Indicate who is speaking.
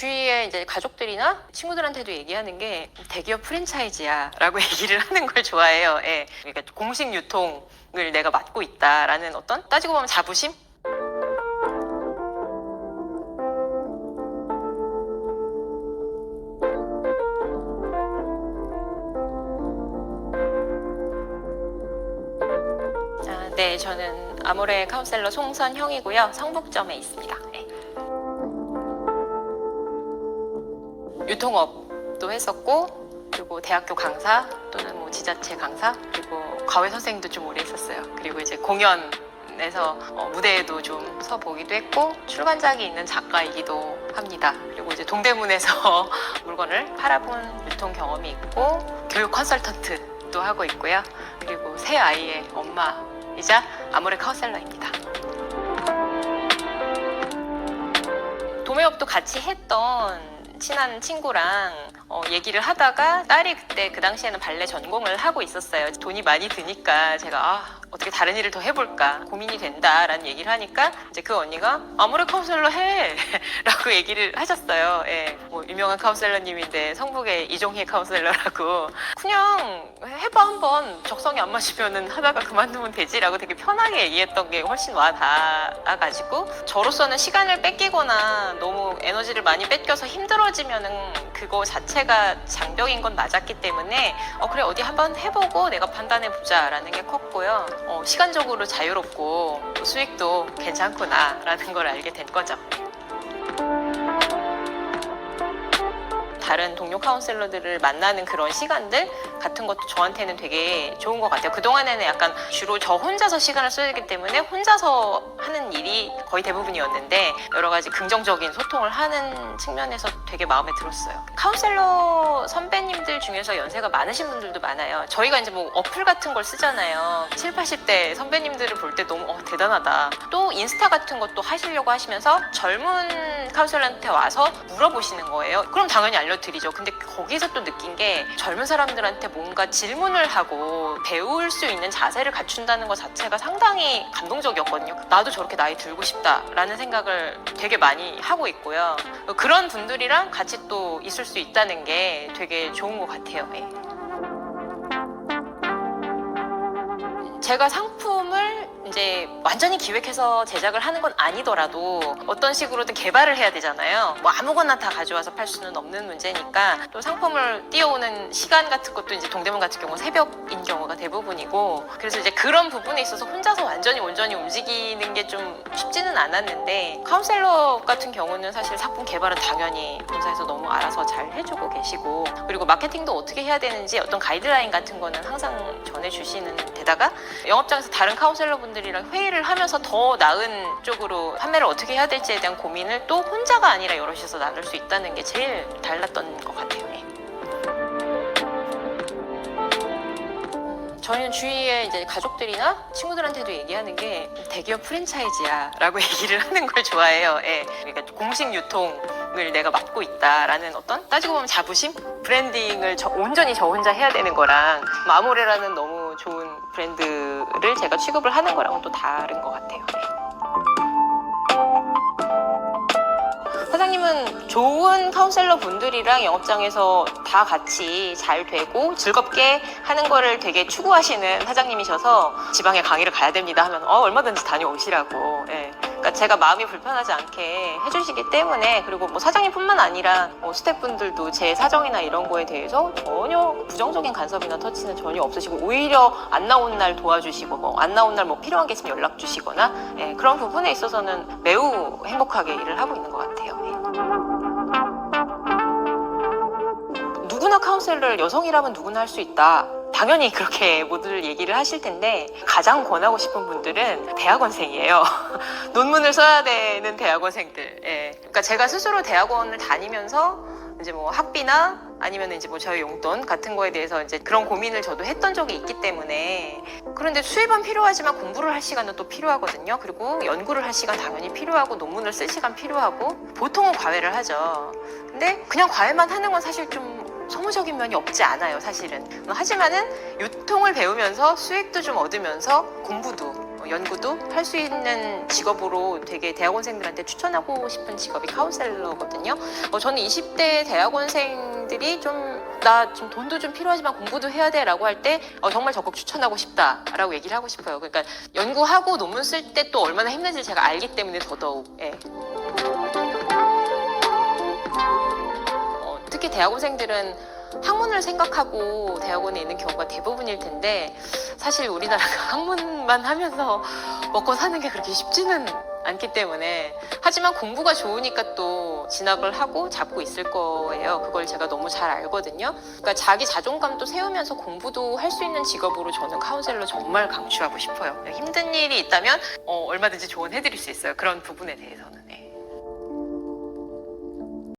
Speaker 1: 주위에 이제 가족들이나 친구들한테도 얘기하는 게 대기업 프랜차이즈야 라고 얘기를 하는 걸 좋아해요. 예. 그러니까 공식 유통을 내가 맡고 있다라는 어떤 따지고 보면 자부심? 아, 네, 저는 아모레 카운셀러 송선형이고요. 성북점에 있습니다. 네. 유통업도 했었고 그리고 대학교 강사 또는 뭐 지자체 강사 그리고 과외 선생님도 좀 오래 했었어요. 그리고 이제 공연 에서 어, 무대에도 좀 서보기도 했고 출간작이 있는 작가이기도 합니다. 그리고 이제 동대문에서 물건을 팔아본 유통 경험이 있고 교육 컨설턴트도 하고 있고요. 그리고 새 아이의 엄마이자 아모레 카우셀러입니다. 도매업도 같이 했던 친한 친구랑 어, 얘기를 하다가 딸이 그때 그 당시에는 발레 전공을 하고 있었어요. 돈이 많이 드니까 제가 아, 어떻게 다른 일을 더 해볼까 고민이 된다라는 얘기를 하니까 이제 그 언니가 아무래 카운셀러 해 라고 얘기를 하셨어요. 예, 뭐 유명한 카운셀러님인데 성북의 이종희 카운셀러라고 그냥 해봐 한번 적성이 안 맞으면은 하다가 그만두면 되지라고 되게 편하게 얘기했던 게 훨씬 와 닿아가지고 저로서는 시간을 뺏기거나 너무 에너지를 많이 뺏겨서 힘들어지면은 그거 자체가 장벽인 건 맞았기 때문에 어 그래 어디 한번 해보고 내가 판단해 보자라는 게 컸고요. 어, 시간적으로 자유롭고 수익도 괜찮구나라는 걸 알게 된 거죠. 다른 동료 카운셀러들을 만나는 그런 시간들 같은 것도 저한테는 되게 좋은 것 같아요. 그동안에는 약간 주로 저 혼자서 시간을 써야 되기 때문에 혼자서 하는 일이 거의 대부분이었는데 여러 가지 긍정적인 소통을 하는 측면에서 되게 마음에 들었어요. 카운셀러 선배님들 중에서 연세가 많으신 분들도 많아요. 저희가 이제 뭐 어플 같은 걸 쓰잖아요. 7, 80대 선배님들을 볼 때 너무 어, 대단하다. 또 인스타 같은 것도 하시려고 하시면서 젊은 카운셀러한테 와서 물어보시는 거예요. 그럼 당연히 알려드리죠. 근데 거기서 또 느낀 게 젊은 사람들한테 뭔가 질문을 하고 배울 수 있는 자세를 갖춘다는 것 자체가 상당히 감동적이었거든요. 나도 저렇게 나이 들고 싶다라는 생각을 되게 많이 하고 있고요. 그런 분들이랑 같이 또 있을 수 있다는 게 되게 좋은 것 같아요. 예. 제가 상품을 이제 완전히 기획해서 제작을 하는 건 아니더라도 어떤 식으로든 개발을 해야 되잖아요. 뭐 아무거나 다 가져와서 팔 수는 없는 문제니까 또 상품을 띄워오는 시간 같은 것도 이제 동대문 같은 경우 새벽인 경우가 대부분이고 그래서 이제 그런 부분에 있어서 혼자서 완전히 온전히 움직이는 게 좀 쉽지는 않았는데 카운셀러 같은 경우는 사실 상품 개발은 당연히 본사에서 너무 알아서 잘 해주고 계시고 그리고 마케팅도 어떻게 해야 되는지 어떤 가이드라인 같은 거는 항상 전해주시는 데다가 영업장에서 다른 카운셀러 분들 이랑 회의를 하면서 더 나은 쪽으로 판매를 어떻게 해야 될지에 대한 고민을 또 혼자가 아니라 여럿이서 나눌 수 있다는 게 제일 달랐던 것 같아요. 예. 저희는 주위에 이제 가족들이나 친구들한테도 얘기하는 게 대기업 프랜차이즈야 라고 얘기를 하는 걸 좋아해요. 예. 그러니까 공식 유통을 내가 맡고 있다라는 어떤 따지고 보면 자부심, 브랜딩을 저- 온전히 저 혼자 해야 되는 거랑 마모레라는 너무 좋은 브랜드를 제가 취급을 하는 거랑은 또 다른 것 같아요. 예. 사장님은 좋은 카운셀러 분들이랑 영업장에서 다 같이 잘 되고 즐겁게 하는 거를 되게 추구하시는 사장님이셔서 지방에 강의를 가야 됩니다 하면 어, 얼마든지 다녀오시라고. 예. 그러니까 제가 마음이 불편하지 않게 해주시기 때문에 그리고 뭐 사장님뿐만 아니라 뭐 스태프분들도 제 사정이나 이런 거에 대해서 전혀 부정적인 간섭이나 터치는 전혀 없으시고 오히려 안 나온 날 도와주시고 뭐 안 나온 날 뭐 필요한 게 있으면 연락 주시거나 예, 그런 부분에 있어서는 매우 행복하게 일을 하고 있는 것 같아요. 예. 누구나 카운셀러를 여성이라면 누구나 할 수 있다. 당연히 그렇게 모두들 얘기를 하실 텐데 가장 권하고 싶은 분들은 대학원생이에요. 논문을 써야 되는 대학원생들. 예. 그러니까 제가 스스로 대학원을 다니면서 이제 뭐 학비나 아니면 이제 뭐 저희 용돈 같은 거에 대해서 이제 그런 고민을 저도 했던 적이 있기 때문에 그런데 수입은 필요하지만 공부를 할 시간은 또 필요하거든요. 그리고 연구를 할 시간 당연히 필요하고 논문을 쓸 시간 필요하고 보통은 과외를 하죠. 근데 그냥 과외만 하는 건 사실 좀 소모적인 면이 없지 않아요, 사실은. 하지만은 유통을 배우면서 수익도 좀 얻으면서 공부도 어, 연구도 할 수 있는 직업으로 되게 대학원생들한테 추천하고 싶은 직업이 카운셀러거든요. 어, 저는 20대 대학원생들이 좀 나 지금 돈도 좀 필요하지만 공부도 해야 돼라고 할 때 어, 정말 적극 추천하고 싶다라고 얘기를 하고 싶어요. 그러니까 연구하고 논문 쓸 때 또 얼마나 힘든지 제가 알기 때문에 더더욱. 예. 특히 대학원생들은 학문을 생각하고 대학원에 있는 경우가 대부분일 텐데 사실 우리나라가 학문만 하면서 먹고 사는 게 그렇게 쉽지는 않기 때문에 하지만 공부가 좋으니까 또 진학을 하고 잡고 있을 거예요. 그걸 제가 너무 잘 알거든요. 그러니까 자기 자존감도 세우면서 공부도 할 수 있는 직업으로 저는 카운셀러 정말 강추하고 싶어요. 힘든 일이 있다면 어, 얼마든지 조언해드릴 수 있어요. 그런 부분에 대해서는. 네.